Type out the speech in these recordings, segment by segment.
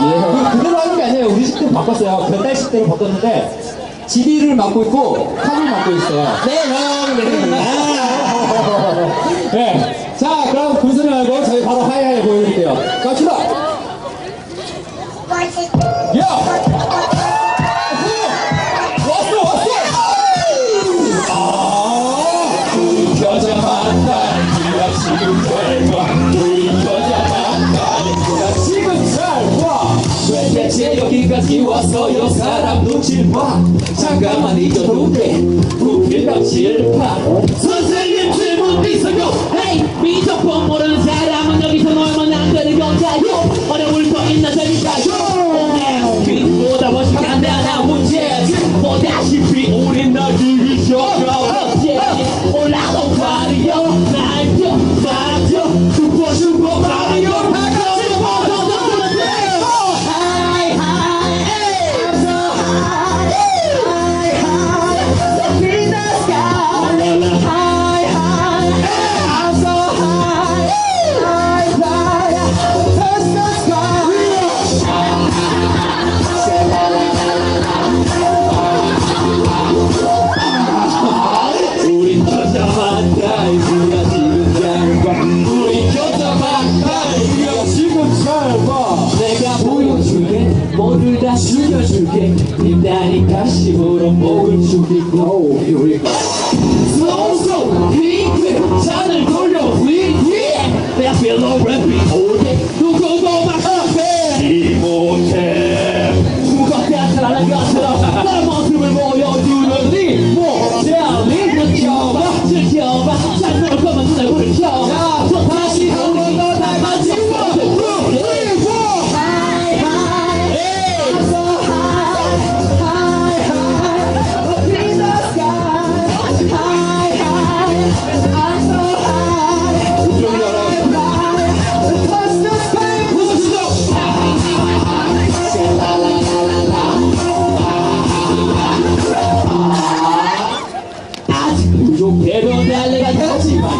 그, 그대로 하는 게 아니에요. 우리 식대로 바꿨어요. 변달 식대로 바꿨는데 지리를 맡고 있고 탑을 맡고 있어요. 네, 형, 네. 아. 네. 자, 그럼 군소리 말고 저희 바로 하이하이 보여드릴게요. 갑시다. 야! 왔어, 왔어! 아, 지금 잘 와. 우리 여기까지 왔어요? 사람 눈치를 봐. 잠깐만 잊어도 돼. 부필감 실파. 선생 모두 다 죽여줄게 입다리 가심으로 목을 죽이고 요리고 Slow, slow, quick, 잔을 돌려, quick, quick. 내가 필로 랩이 오게 누구도 막 앞에 이 못해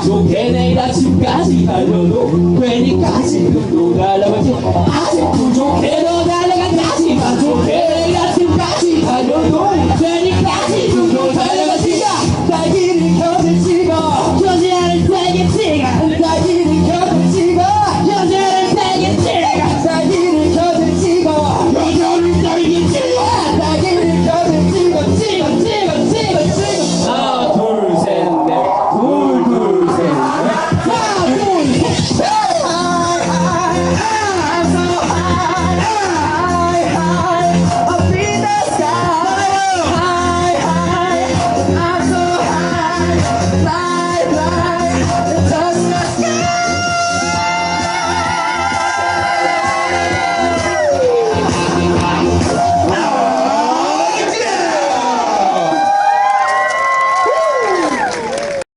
좋게 내일 아침까지 달려도 괜히 가지금도 달려가지 아직 부족해도 달려가야지만 좋게